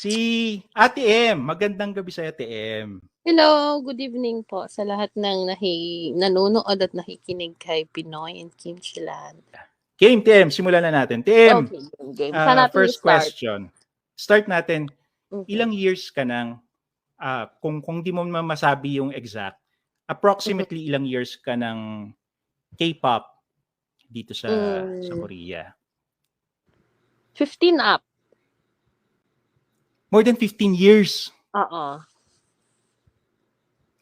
Si Ate M. Magandang gabi sa Ate M. Hello, good evening po sa lahat ng nahi nanonood at nakikinig kay Pinoy and Kimchiland. Game, TM. Simulan na natin. TM, Okay, game, game. natin first i-start? question. Start natin. Okay. Ilang years ka nang, ah, kung, kung di mo ma- masabi yung exact, approximately ilang years ka ng K-pop dito sa, sa Mm. Korea? 15 up. More than 15 years. Oo.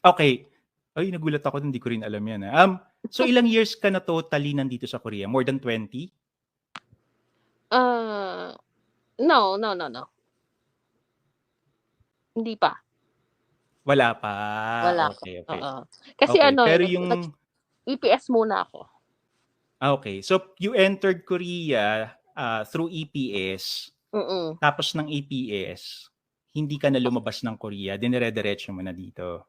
Okay. Ay, nagulat ako, hindi ko rin alam yan. ah. Um, so, ilang years ka na totally nandito sa Korea? More than 20? Ah, no, no, no, no. Hindi pa. Wala pa. Wala Okay, okay. Oo. Kasi Okay, ano, Pero yung... EPS muna ako. Ah, Okay. So, you entered Korea ah, through EPS. Mm. Tapos ng EPS, hindi ka na lumabas ng Korea. Dinire-diretso mo na dito.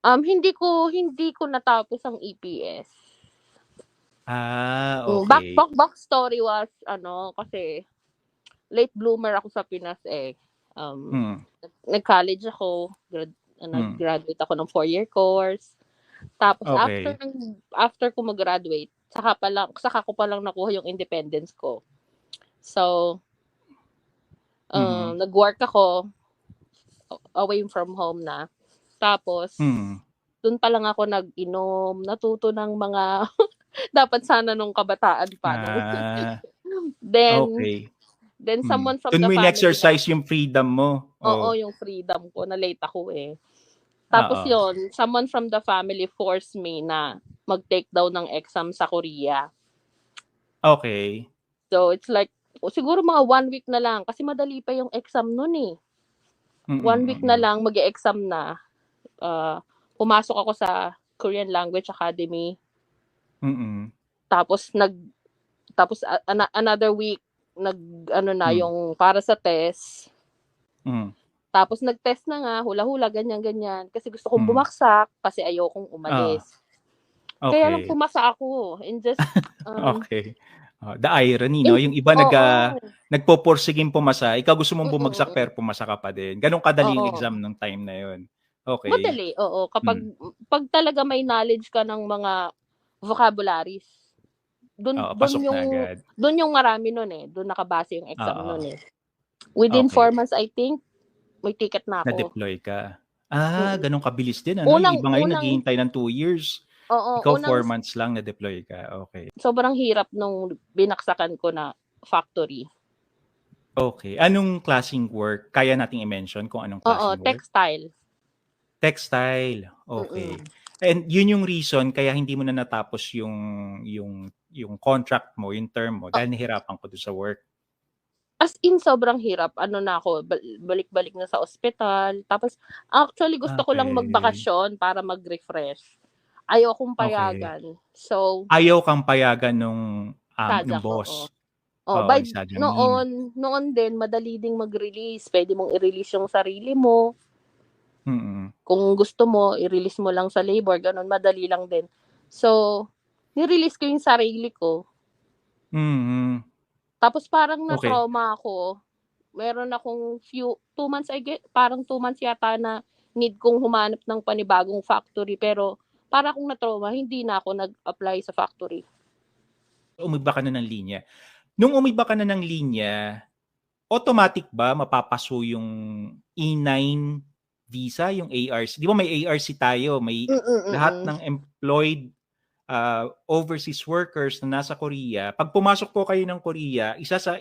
Um hindi ko hindi ko natapos ang EPS. Ah, Mm, Back, okay. back, back story was, ano, kasi late bloomer ako sa Pinas eh. Um, Hmm. nag-college ako, grad, uh, Hmm. nag-graduate ako ng four-year course. Tapos Okay. after ng- after ko mag-graduate, saka pa lang saka ko pa lang nakuha yung independence ko. So um, Mhm. nag-work ako away from home na. Tapos Hmm. doon pa lang ako nag-inom, natuto ng mga dapat sana nung kabataan pa. no? Ah, then okay. then Hmm. someone from Doon the family in-exercise yung freedom mo. Oo, Oh. yung freedom ko. Na late ako eh. Tapos Oo. yon someone from the family forced me na mag-take down ng exam sa Korea. Okay. So, it's like, siguro mga one week na lang. Kasi madali pa yung exam nun eh. Mm, One mm, week mm, na mm. lang, mag exam na. Uh, pumasok ako sa Korean Language Academy. Mm-mm. Tapos, nag, tapos a- ana- another week, nag, ano na, Hmm. yung para sa test. Mm. Tapos nag-test na nga, hula-hula, ganyan-ganyan. Kasi gusto kong Hmm. bumaksak kasi ayokong umalis. Kaya lang Okay. pumasa ako. And just, um, Okay. Oh, the irony, no? Yung iba nag, oo. ah, nagpupursiging pumasa, ikaw gusto mong bumagsak pero pumasa ka pa din. Ganong kadaling Oo. exam nung time na yun. Okay. Madali, oo. Kapag, Hmm. pag talaga may knowledge ka ng mga vocabularies, dun pasok na yung, dun yung marami nun eh. Dun nakabase yung exam Oo. nun eh. Within Okay. four months, I think, may ticket na ako. Na-deploy ka. Ah, Mm. ganong kabilis din. Ano? Unang- iba ngayon unang- naghihintay ng two years. Oo, Ikaw unang, four months lang na-deploy ka. Okay. sobrang hirap nung binaksakan ko na factory. Okay. Anong klaseng work? Kaya nating i-mention kung anong Oo, klaseng work? textile. Textile. Okay. Mm-mm. And yun yung reason kaya hindi mo na natapos yung yung yung contract mo, yung term mo dahil nahirapan ko doon sa work. As in, sobrang hirap. Ano na ako, bal- balik-balik na sa ospital. Tapos, actually, gusto ko lang Okay. magbakasyon para mag-refresh. Ayaw kong payagan. So, Ayaw kang payagan nung um, nung ko. boss. Oo, Oh, by, ni Sadya Min. noon, noon din, madali ding mag-release. Pwede mong i-release yung sarili mo. Mm-mm. Kung gusto mo, i-release mo lang sa labor. Ganun, madali lang din. So, ni-release ko yung sarili ko. Mm-mm. Tapos parang Okay. na-trauma ako. Meron akong few, two months, I get, parang two months yata na need kong humanap ng panibagong factory. Pero para akong na-trauma, hindi na ako nag-apply sa factory. Umiba ka na ng linya. Nung umiba ka na ng linya, automatic ba mapapaso yung E9 visa, yung ARC? Di ba may ARC tayo? May lahat ng employed uh, overseas workers na nasa Korea, pag pumasok po kayo ng Korea, isa sa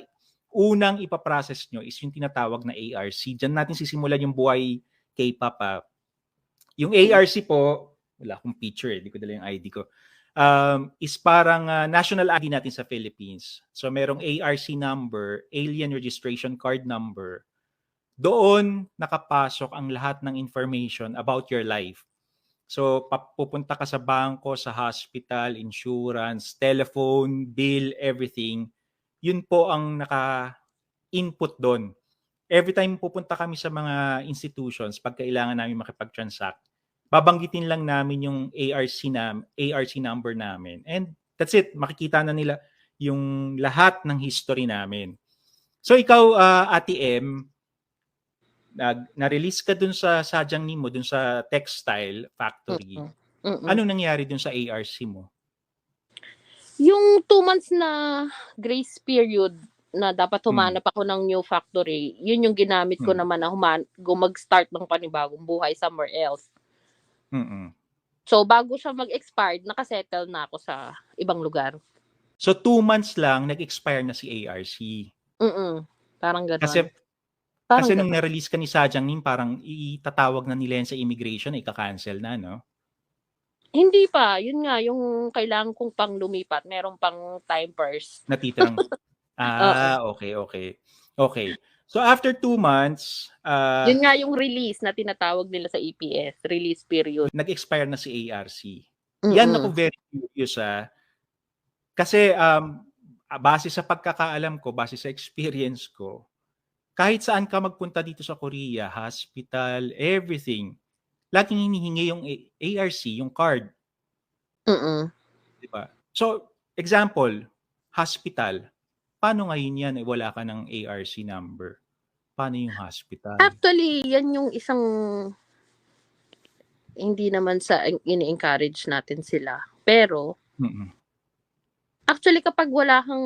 unang ipaprocess nyo is yung tinatawag na ARC. Diyan natin sisimulan yung buhay K-pop. ah. Yung ARC po, wala akong picture eh, di ko dala yung ID ko, um, is parang ah, national ID natin sa Philippines. So merong ARC number, Alien Registration Card number. Doon nakapasok ang lahat ng information about your life. So, pupunta ka sa bangko, sa hospital, insurance, telephone, bill, everything. Yun po ang naka-input doon. Every time pupunta kami sa mga institutions, pag kailangan namin makipag-transact, babanggitin lang namin yung ARC, na, ARC number namin. And that's it. Makikita na nila yung lahat ng history namin. So ikaw, uh, Ate M, nag na-release ka dun sa sadyang nimo, dun sa textile factory. Mm. Mm. Anong nangyari dun sa ARC mo? Yung two months na grace period na dapat Hmm. humanap ako ng new factory, yun yung ginamit ko Hmm. naman na human mag-start ng panibagong buhay somewhere else. Mm. So, bago siya mag-expired, nakasettle na ako sa ibang lugar. So two months lang nag-expire na si ARC. Mm. Parang gano'n. Kasi Parang kasi nung gano'n. na-release ka ni Sadyang Nim, parang itatawag na nila yan sa immigration, ika-cancel na, no? Hindi pa. Yun nga, yung kailangan kong pang lumipat, meron pang time first. Natitirang Ah, okay, okay. Okay. So after two months, uh, Yun nga yung release na tinatawag nila sa EPS, release period. nag-expire na si ARC. Yan Mm-mm. ako very curious ah. Kasi um, base sa pagkakaalam ko, base sa experience ko, kahit saan ka magpunta dito sa Korea, hospital, everything, laging hinihingi yung ARC, yung card, Mm-mm. di ba? So, example, hospital. Paano ngayon yan? Eh, wala ka ng ARC number. Paano yung hospital? Actually, yan yung isang hindi naman sa ini-encourage natin sila. Pero, Mm-mm. actually kapag wala kang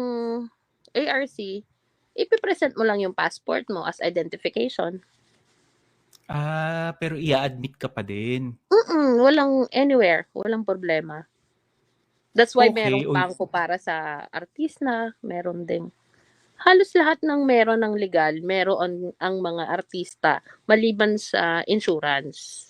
ARC, ipipresent mo lang yung passport mo as identification. Ah, pero i-admit ka pa din. Mm-mm, walang anywhere, walang problema. That's why Okay, merong bangko para sa artista, meron ding halos lahat ng meron ng legal, meron ang mga artista maliban sa insurance.